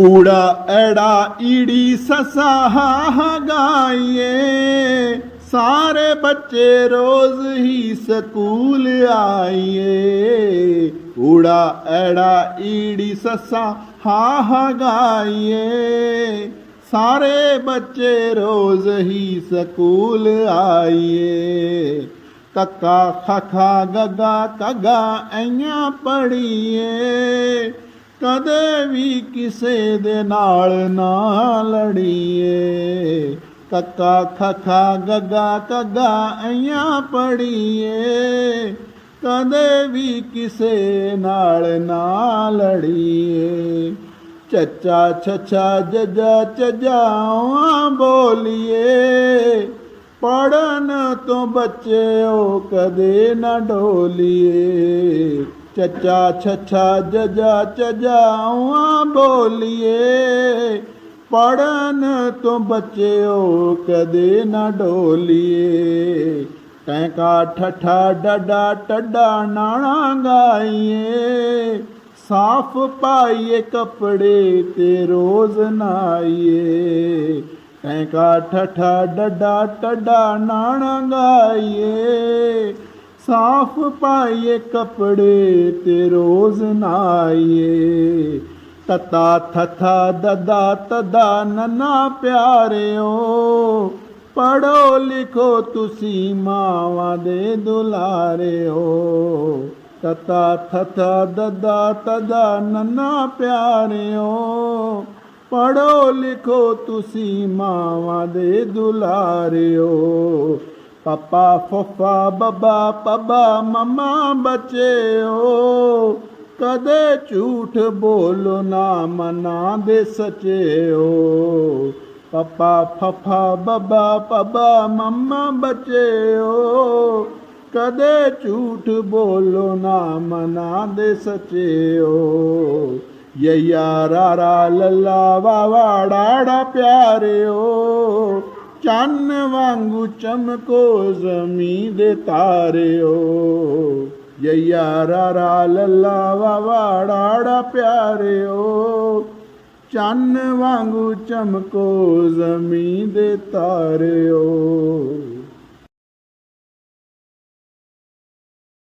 ਊੜਾ, ਐੜਾ, ਈੜੀ, ਸਸਾ ਹਾ ਹਾ ਗਾਈਏ। ਸਾਰੇ ਬੱਚੇ ਰੋਜ਼ ਹੀ ਸਕੂਲ ਆਈਏ। ਊੜਾ, ਐੜਾ, ਈੜੀ, ਸਸਾ ਹਾ ਹਾ ਗਾਈਏ। ਸਾਰੇ ਬੱਚੇ ਰੋਜ਼ ਹੀ ਸਕੂਲ ਆਈਏ। ਕੱਕਾ, ਖਖਾ, ਗੱਗਾ ਕੱਗਾ ਐਆਂ ਪੜੀਏ ਕਦੇ ਵੀ ਕਿਸੇ ਦੇ ਨਾਲ ਨਾ ਲੜੀਏ। ਕੱਕਾ, ਖਖਾ, ਗੱਗਾ ਕੱਗਾ ਐਆਂ ਪੜੀਏ ਕਦੇ ਵੀ ਕਿਸੇ ਨਾਲ ਨਾ ਲੜੀਏ। ਚੱਚਾ, ਛੱਛਾ, ਜੱਜਾ ਚਜਾਵਾਂ ਬੋਲੀਏ। ਪੜਨ ਤੋਂ ਬੱਚਿਓ ਕਦੇ ਨਾ ਡੋਲੀਏ। ਚੱਚਾ ਛੱਛਾ ਜਜਾ ਚਜਾਵਾਂ ਬੋਲੀਏ ਪੜਨ ਤੋਂ ਬੱਚਿਓ ਕਦੇ ਨਾ ਡੋਲੀਏ ਟੈਂਕਾ ਠੱਠਾ ਡਡਾ ਟੱਡਾ ਨਾਣਾ ਗਾਈਏ ਸਾਫ਼ ਪਾਈਏ ਕੱਪੜੇ ਤੇ ਰੋਜ਼ ਨਾਈਏ ਟੈਂਕਾ ਠੱਠਾ ਡਡਾ ਟੱਡਾ ਨਾਣਾ ਗਾਈਏ ਸਾਫ਼ ਪਾਈਏ ਕੱਪੜੇ ਤੇ ਰੋਜ਼ ਨਾਈਏ। ਤਤਾ ਥਥਾ ਦਦਾ ਤਦਾ ਨਨਾ ਪਿਆਰਿਓ। ਪੜੋ ਲਿਖੋ ਤੁਸੀਂ ਮਾਵਾਂ ਦੇ ਦੁਲਾਰਿਓ। ਤਤਾ ਥਥਾ ਦਦਾ ਤਦਾ ਨਨਾ ਪਿਆਰਿਓ। ਪੜੋ ਲਿਖੋ ਤੁਸੀਂ ਮਾਵਾਂ ਦੇ ਦੁਲਾਰਿਓ। ਪਾਪਾ ਫਫਾ, ਬੱਬਾ, ਪਬਾ, ਮਮਾ ਬੱਚਿਓ ਕਦੇ ਝੂਠ ਬੋਲੋ ਨਾ ਮਨਾ ਦੇ ਸਚਿਓ ਪਪਾ ਫਫਾ, ਬੱਬਾ, ਪਬਾ, ਮਮਾ ਬੱਚਿਓ ਕਦੇ ਝੂਠ ਬੋਲੋ ਨਾ ਮਨਾ ਦੇ ਸਚਿਓ ਯਯਾ ਰਾ ਲੱਲਾ ਵਾ ਵਾੜਾੜਾ ਪਿਆਰਿਓ ਚੰਨ ਵਾਂਗੂ ਚਮਕੋ ਜ਼ਮੀਂ ਦੇ ਤਾਰਿਓ। ਯਯਾ ਰਾ ਰਾ ਲੱਲਾ ਵਾ ਵਾੜਾੜਾ ਪਿਆਰਿਓ। ਚੰਨ ਵਾਂਗੂ ਚਮਕੋ ਜ਼ਮੀਂ ਦੇ ਤਾਰਿਓ।